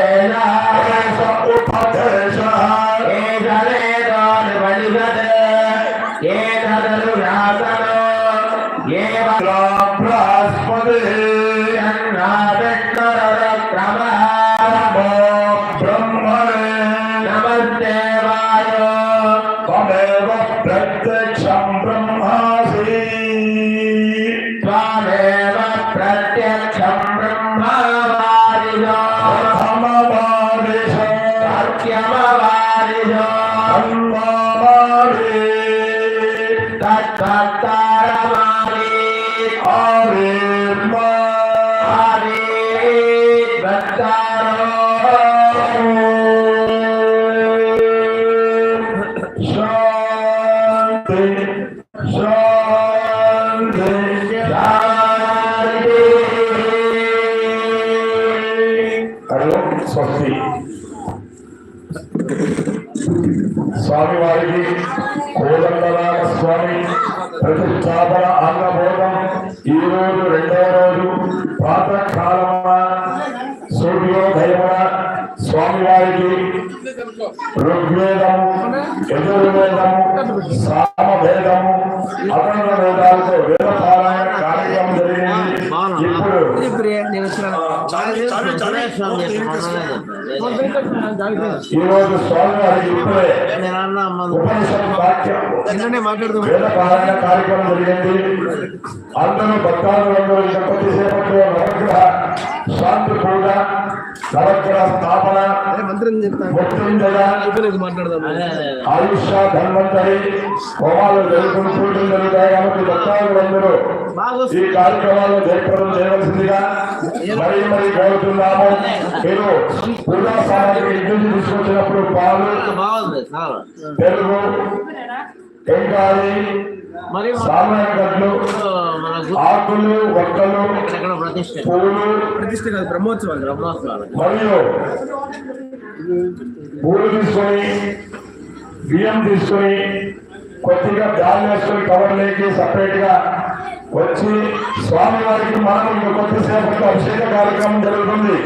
Ela Bye. ప్రతిష్టాపన అన్నబోధం ఈ రోజు రెండవ రోజు ప్రాతకాలమున సూర్యోదయమున స్వామివారికి ఋగ్వేదము యజుర్వేదము సామవేదము అఖండ వేదాలతో వేద పారాయణ కార్యక్రమం జరిగింది. ఇప్పుడు ఈ రోజు ఉపనిషత్ వాక్యం వేద కార్యక్రమం జరిగింది అందరూ భక్తాలు ఇంకా నవగ్రహ శాంతి పూజ నవగ్రహ స్థాపన ఆయుష ధన్వంతరి హోమాలు జరుగుతున్న పూజలు జరుగుతాయి. కాబట్టి ఈ కార్యక్రమాల్లో జయప్రదం చేయవలసిందిగా మరీ మరీ కోరుతున్నాము. మీరు పూజా సామాగ్రి ఇంటి తీసుకొచ్చినప్పుడు పాలు పెరుగు టెంకాయ మరి సామాన్య గడ్లు ఆకులు ప్రతిష్ట పూలు ప్రతిష్ట కాదు బ్రహ్మోత్సవాలు. బ్రహ్మోత్సవాలు. మరియు పూలు తీసుకొని బియ్యం తీసుకొని కొద్దిగా బ్యాగ్ వేసుకొని కవర్లేకి సపరేట్గా వచ్చి స్వామి వారికి మనం కొద్దిసేపట్లో అభిషేక కార్యక్రమం జరుగుతుంది.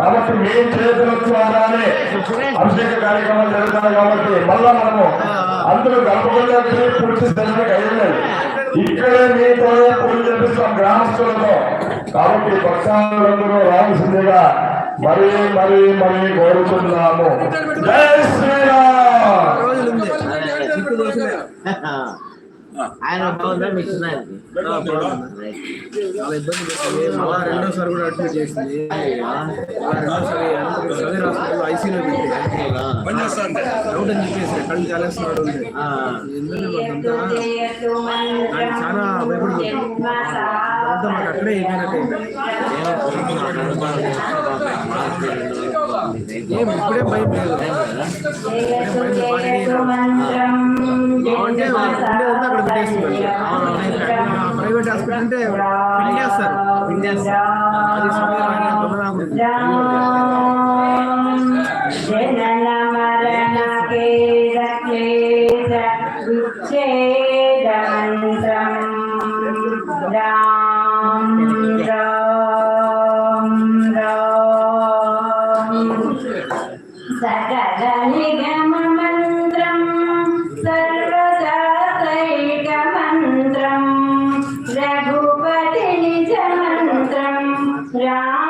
కాబట్టి మీ చేతుల ద్వారానే అభిషేక కార్యక్రమం జరుగుతాయి కాబట్టి మళ్ళా మనము అందరూ గర్భకుండా పూర్తి దర్శనకు అయ్యలేదు ఇక్కడే మీతో పూజ చేపిస్తాం గ్రామస్తులతో. కాబట్టి పక్షాలందరూ రావాల్సిందిగా మరి మరి మరి కోరుతున్నాము. జై శ్రీరా ఆయన బాగుందా మిషనరీ రెండోసారి కూడా అడ్మిట్ చేసింది సదర్ హాస్పిటల్ ఐసీలో డౌట్ అని చెప్పేసి కళ్ళు కాలేస్తున్నాడు చాలా భయపడిపోతుంది మాకు అక్కడే ఏమైనట్టు ఏం ఇప్పుడే భయం లేదు వేసుకోవచ్చు ప్రైవేట్ హాస్పిటల్ అంటే పిన్ చేస్తారు పిన్ చేస్తారు అది 两。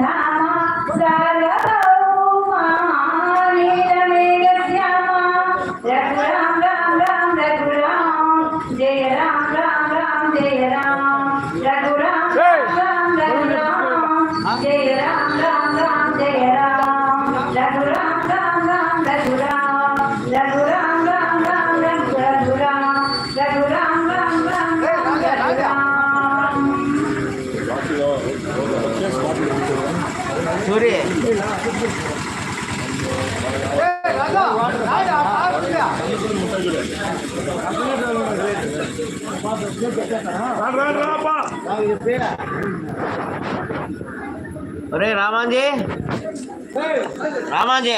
ధర్మ ఒరే రామాంజీ. రామాంజీ.